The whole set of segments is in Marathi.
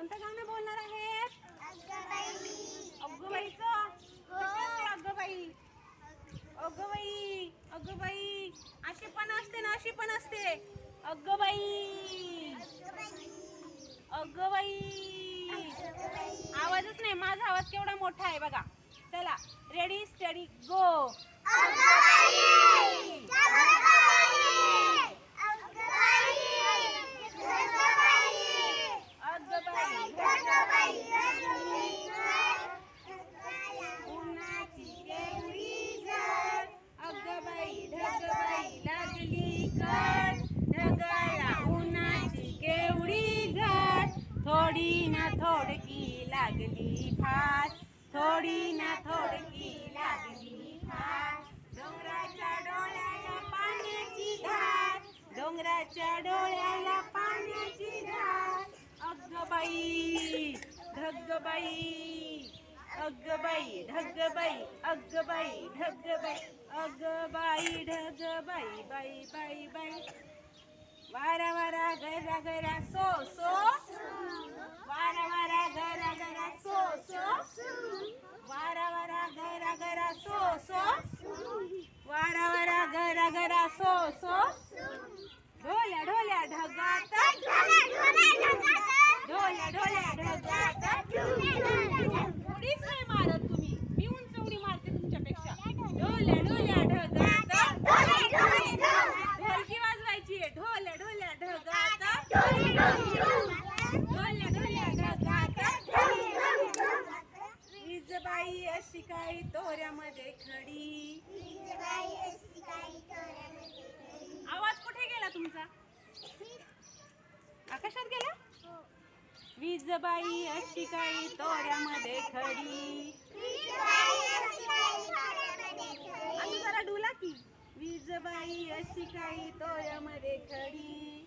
कोणतं गाणं बोलणार आहेत? अग्गबाईचं अग्गबाई अग्गबाई अग्गबाई अशी पण असते ना अशी पण असते. अग्गबाई अग्गबाई आवाजच नाही माझा आवाज केवढा मोठा आहे बघा. चला रेडी स्टडी गो अग्गबाई उन्हाची केवढी झाड अग्गबाई ढगबाई लागली कड ढगाला उन्हाची केवढी झाड थोडी ना थोडकी लागली फास. थोडी ना थोडकी लागली फास. डोंगराच्या डोळ्याला पाण्याची धार डोंगराच्या डोळ्याला पाण्याची धार अग्गबाई ढगबाई अग्गबाई ढगबाई अग्गबाई ढगबाई अगबाई ढगबाई बाई बाई बाई. वारा वारा गरा गरा सो सो वारा वारा गरा गरा सो सो वारा वारा गरा गरा सो सो वारा वारा गरा गरा सो सो ढोल्या ढोल्या ढगात ढोल्या ढोल्या ढगात उडीच नाही मारत तुम्ही मी उंच उडी मारते तुमच्यापेक्षा ढोल्या ढोल्या ढगात ढोलकी वाजवायची आहे ढोल्या ढोल्या ढगात ढोल्या ढोल्या ढगात वीजबाई अशी काही तोऱ्यामध्ये खडी. आवाज कुठे गेला तुमचा? आकाशात गेला? वीजबाई अशी काही तोऱ्यामध्ये खडी. असं जरा डुला की. वीजबाई अशी काही तोऱ्यामध्ये खडी.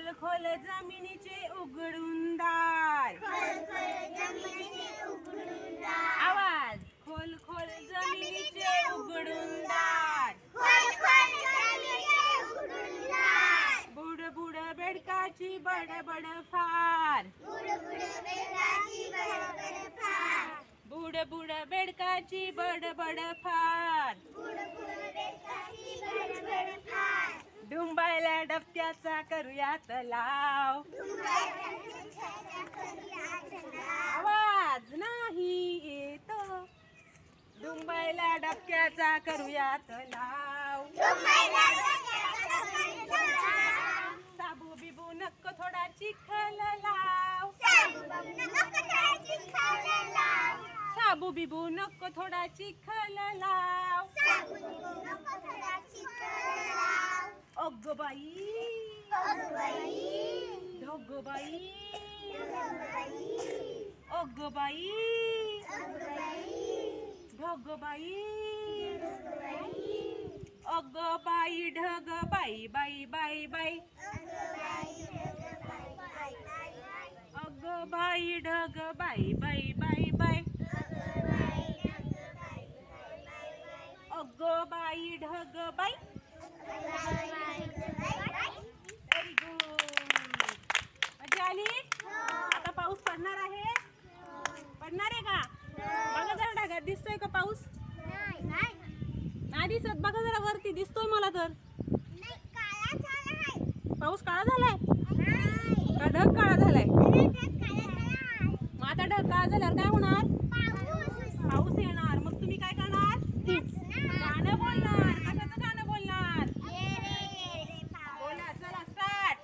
खोल खोल जमिनीचे उघडून दार आवाज. खोल खोल जमिनीचे उघडून दार बुड बुड बेडकाची बडबड फार. बुड बेडकाची बडबड फार डुंबायला डबक्याचा करूया तलाव आवाज नाही येत. डुंबायला डबक्याचा करूया तलाव साबू बिबू नक्क थोडा चिखल लाव साबू नको थोडा चिखल लाव. बाई. ढग बाई. अग्ग अग्गबाई ढग बाई. बाई ढग बाई अग्गबाई ढगबाई बाई बाई बाई. अग्गबाई ढगबाई व्हेरी गुड मजा आली? आता पाऊस पडणार आहे. पडणार आहे का? बघा जरा ढगात दिसतोय का पाऊस? नाही दिसत. बघा जरा वरती. दिसतोय मला तर. पाऊस काळा झालाय? का ढग काळा झालाय? मग आता ढग काळा झाल्यावर काय होणार? पाऊस. येणार मग तुम्ही काय करणार गाणं बोलणार कशाचं गाणं बोलणार बोला चला स्टार्ट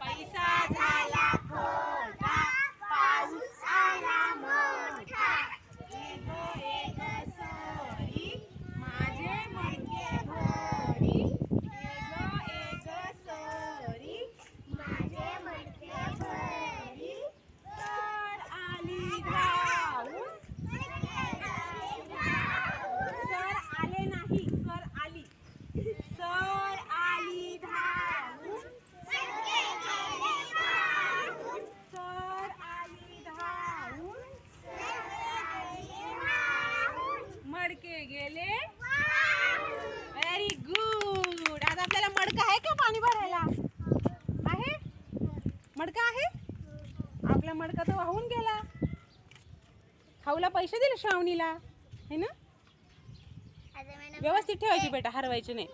पैसा झाला खोटा पाऊस आला मोठा एक एक सरी माझे आली धावून सर आले नाही सर आली सर आली धावून सर आली धावून मडके गेले. व्हेरी गुड आज आपल्याला मडका आहे का पाणी भरायला? आहे? मडका आहे? आपला मडका तर वाहून गेला. खाऊला पैसे दिले श्रावणीला. है ना? व्यवस्थित ठेवायची बेटा हरवायचे नाही.